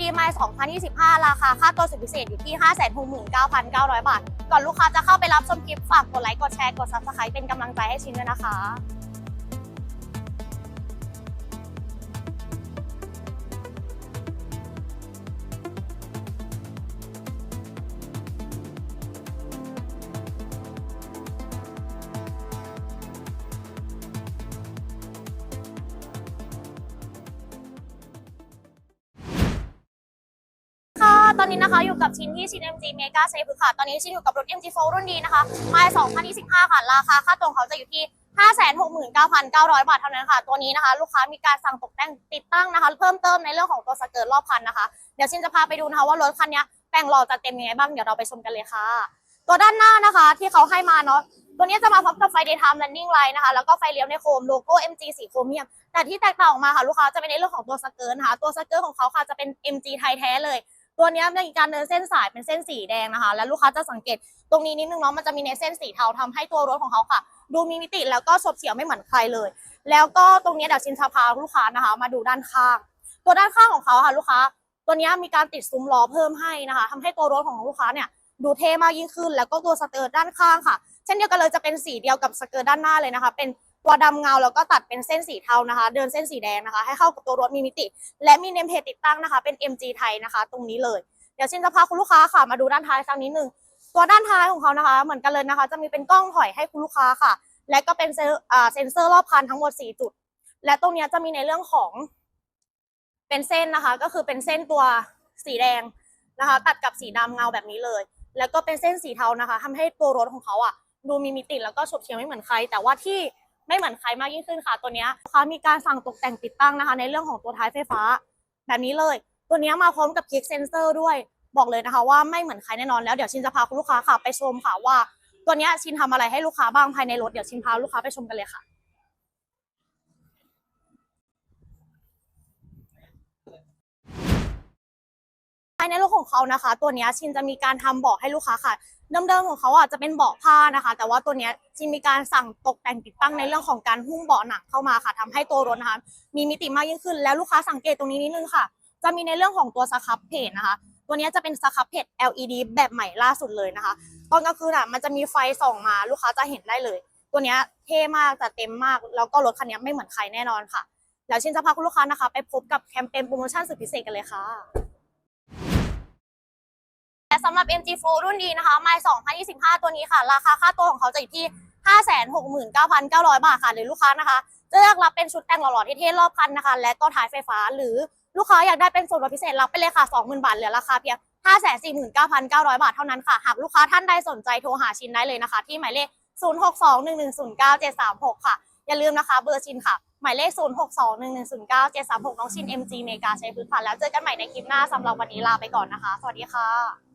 ดีไมล์2025 ราคาค่าตัวสุดพิเศษอยู่ที่ 569,900 บาท ก่อนลูกค้าจะเข้าไปรับชมคลิปฝากกดไลค์ กดแชร์ กด subscribe เป็นกำลังใจให้ชินด้วยนะคะ ตอนนี้นะคะอยู่กับชิ้นที่ชิน MG Mega Safe ค่ะ ตอนนี้ชินอยู่กับรถ MG4 รุ่นดีนะคะมล์2025 ค่ะ ราคาค่าตรงเขาจะอยู่ที่ 569,900 บาทเท่านั้นค่ะ ตัวนี้นะคะ ลูกค้ามีการสั่งตกแต่งติดตั้งนะคะ เพิ่มเติมในเรื่องของตัวสเกิร์ตรอบคันนะคะ เดี๋ยวชินจะพาไปดูนะคะว่ารถคันนี้แต่งหล่อจะเต็มยังไงบ้างเดี๋ยวเราไปชมกันเลยค่ะ ตัวด้านหน้านะคะที่เขาให้มาเนาะตัวนี้จะมาพร้อมกับไฟ daytime running light นะคะ แล้วก็ไฟเลี้ยวในโคมโลโก้ MG สีโครเมียม แต่ที่แตกต่างออกมาค่ะลูกค้าจะเป็นในเรื่องของตัวสเกิร์ตนะคะ ตัวสเกิร์ตของเขาค่ะจะเป็น MG ไทยแท้เลย ตัวนี้ยมีการเดินเส้นสายเป็นเส้นสีแดงนะคะ แล้วลูกค้าจะสังเกตตรงนี้นิดนึงเนาะมันจะมีในเส้นสีเทาทำให้ตัวรถของเขาค่ะ ดูมีมิติแล้วก็ฉบเฉียวไม่เหมือนใครเลย แล้วก็ตรงนี้เดี๋ยวชินชาพาลูกค้านะคะ มาดูด้านข้าง ตัวด้านข้างของเขาค่ะลูกค้า ตัวนี้มีการติดซุ้มล้อเพิ่มให้นะคะทำให้ตัวรถของลูกค้าเนี่ยดูเท่มากยิ่งขึ้น แล้วก็ตัวสเกิร์ตด้านข้างค่ะ เช่นเดียวกันเลยจะเป็นสีเดียวกับสเกิร์ตด้านหน้าเลยนะคะ เป็น ตัวดำเงาแล้วก็ตัดเป็นเส้นสีเทานะคะ เดินเส้นสีแดงนะคะ ให้เข้ากับตัวรถมีมิติ และมีเนมเพจติดตั้งนะคะ เป็น MG ไทยนะคะ ตรงนี้เลย เดี๋ยวชินจะพาคุณลูกค้าค่ะมาดูด้านท้ายสักนิดนึงตัวด้านท้ายของเขานะคะ เหมือนกันเลยนะคะ จะมีเป็นกล้องถอยให้คุณลูกค้าค่ะ และก็เป็นเซนอ่าเซ็นเซอร์รอบคันทั้งหมด 4 จุด และตรงนี้จะมีในเรื่องของ เป็นเส้นนะคะ ก็คือเป็นเส้นตัวสีแดงนะคะ ตัดกับสีดำเงาแบบนี้เลย แล้วก็เป็นเส้นสีเทานะคะทำให้ตัวรถของเขาอะดูมีมิติแล้วก็ฉบเฉียวไม่เหมือนใคร แต่ว่าที่ ไม่เหมือนใครมากยิ่งขึ้นค่ะ ตัวเนี้ยลูกค้ามีการสั่งตกแต่งติดตั้งนะคะ ในเรื่องของตัวท้ายไฟฟ้า แบบนี้เลย ตัวเนี้ยมาพร้อมกับคลิกเซนเซอร์ด้วยบอกเลยนะคะว่าไม่เหมือนใครแน่นอนแล้วเดี๋ยวชินจะพาคุณลูกค้าค่ะไปชมค่ะว่า ตัวเนี้ยชินทำอะไรให้ลูกค้าบ้างภายในรถเดี๋ยวชินพาลูกค้าไปชมกันเลยค่ะ ภาย ในรถของเขานะคะ ตัวนี้ชินจะมีการทำเบาะให้ลูกค้าค่ะเดิมๆของเขาอะจะเป็นเบาะผ้านะคะ แต่ว่าตัวนี้ชินมีการสั่งตกแต่งติดตั้งในเรื่องของการหุ้มเบาะหนังเข้ามาค่ะทำให้ตัวรถนะคะมีมิติมากยิ่งขึ้น แล้วลูกค้าสังเกตตรงนี้นิดนึงค่ะ จะมีในเรื่องของตัวสครับเพจนะคะ ตัวนี้จะเป็นสครับเพจ LED แบบใหม่ล่าสุดเลยนะคะ ตอนกลางคืนอะมันจะมีไฟส่องมาลูกค้าจะเห็นได้เลย ตัวนี้เท่มากแต่เต็มมากแล้วก็รถคันนี้ไม่เหมือนใครแน่นอนค่ะแล้วชินจะพาคุณลูกค้านะคะ ไปพบกับแคมเปญโปรโมชั่นสุดพิเศษกันเลยค่ะ สำหรับ MG4 รุ่นดีนะคะไมล์2025 ตัวนี้ค่ะ ราคาค่าตัวของเขาจะอยู่ที่ 569,900 บาทค่ะหรือลูกค้านะคะจะเลือกรับเป็นชุดแต่งหล่อๆเท่ๆรอบคันนะคะ และก็ท้ายไฟฟ้าหรือลูกค้าอยากได้เป็นส่วนลดพิเศษรับไปเลยค่ะ 20,000 บาทเหลือราคาเพียง 549,900 บาทเท่านั้นค่ะ หากลูกค้าท่านใดสนใจโทรหาชินได้เลยนะคะ ที่หมายเลข 0621109736 ค่ะ อย่าลืมนะคะเบอร์ชินค่ะ หมายเลข 0621109736 น้องชิน MG เมกาใช้พื้นค่ะแล้วเจอกันใหม่ในคลิปหน้าสำหรับวันนี้ลาไปก่อนนะคะ สวัสดีค่ะ